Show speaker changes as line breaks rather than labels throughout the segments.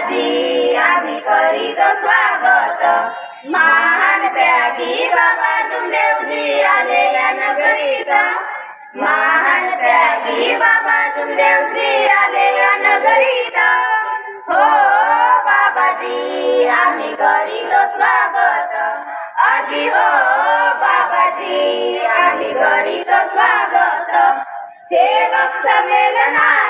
बाबाजी आम्ही करीत स्वागत. महान त्यागी बाबा जुमदेवजी आले या नगरीत. महान त्यागी बाबा जुमदेवजी आले या नगरीत. हो बाबाजी आम्ही करीत स्वागत. आजी हो बाबाजी आम्ही करीत स्वागत. सेवक संमेलना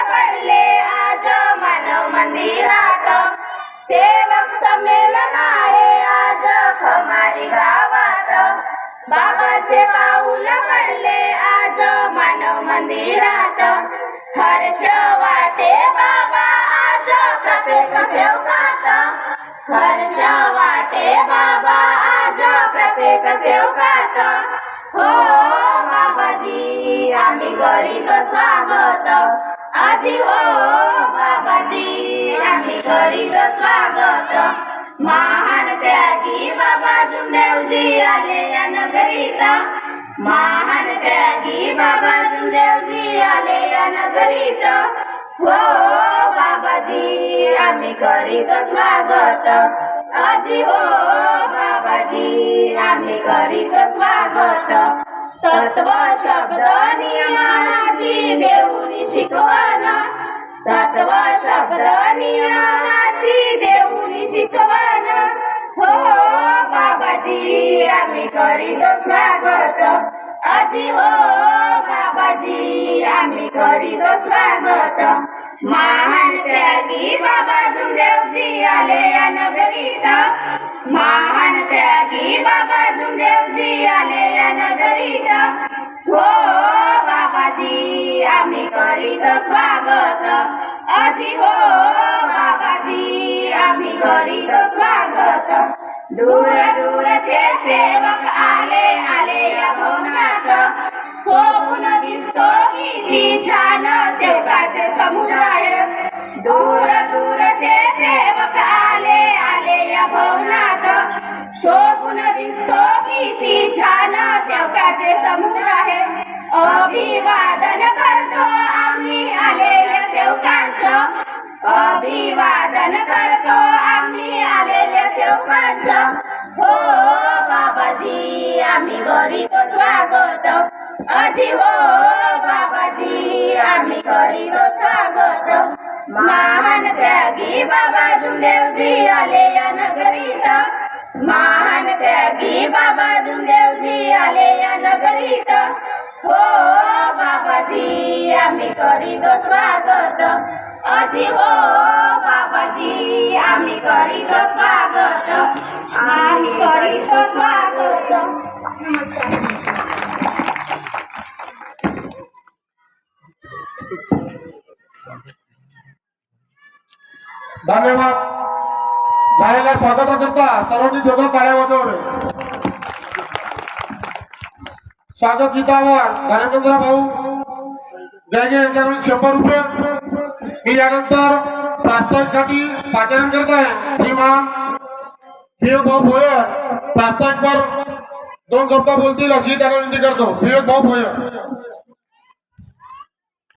पडले आज मानव मंदिरात. सेवक संमेलन आहे आज खमारी गावात. बाबाचे पाऊल पडले आज मानव मंदिरात. हर्ष वाटे बाबा आज प्रत्येक सेवकात. हर्ष वाटे बाबा आज प्रत्येक सेवकात. हो बाबाजी आम्ही करीत स्वागत. आजी हो बाबाजी आम्ही करीत स्वागत. महान त्यागी बाबा जुमदेवजी आले या नगरीता. महान त्यागी बाबा जुमदेवजी आले या नगरीत. हो बाबाजी आम्ही करीत स्वागत. आजी हो बाबाजी आम्ही करीत स्वागत. तत्व शब्द नियमाची देऊनी शिकवण तत्व शब्द नियमाची देऊनी शिकवण हो बाबाजी आम्ही करीत स्वागत. आजी हो बाबाजी आम्ही करीत स्वागत. महान त्यागी बाबा जुमदेवजी आले या नगरीत. महान त्यागी बाबा जुमदेवजी आले या नगरीत. हो बाबाजी आम्ही करीत स्वागत. आजी हो बाबाजी आम्ही करीत स्वागत. दूर दूरचे सेवक आले आले या भवनात. शोभून दिसतो किती छान सेवकाचे समुदाय. दूर दूरचे सेवक आले आले या भवनात. शोभून दिसतो किती छान सेवकाचे समुदाय. अभिवादन करतो आम्ही आलेल्या सेवकांचं. अभिवादन करतो आम्ही आलेल्या सेवकांचं. हो बाबाजी आम्ही करीतो स्वागत. अजी हो बाबाजी आम्ही करीतो स्वागत. महान त्यागी बाबा जुमदेवजी आले या नगरीत. महान त्यागी बाबा जुमदेवजी आले या नगरीत. हो बाबाजी आम्ही करीतो स्वागत. अजी हो बाबाजी आम्ही करीतो स्वागत. आम्ही करीतो स्वागत.
धन्यवाद. झालेल्या स्वागताकरता सर्वांनी दोघं काळ्या वाजवले. साधक गीतावर धर्मेंद्र भाऊ. जयजय यांच्याकडून शंभर रुपये. मी यानंतर प्रास्ताविकसाठी पाचारण करत आहे. श्रीमान विवेक भाऊ भोयर प्रास्ताविकवर दोन शब्द बोलतील अशी त्यांना विनंती करतो. विवेक भाऊ भोयर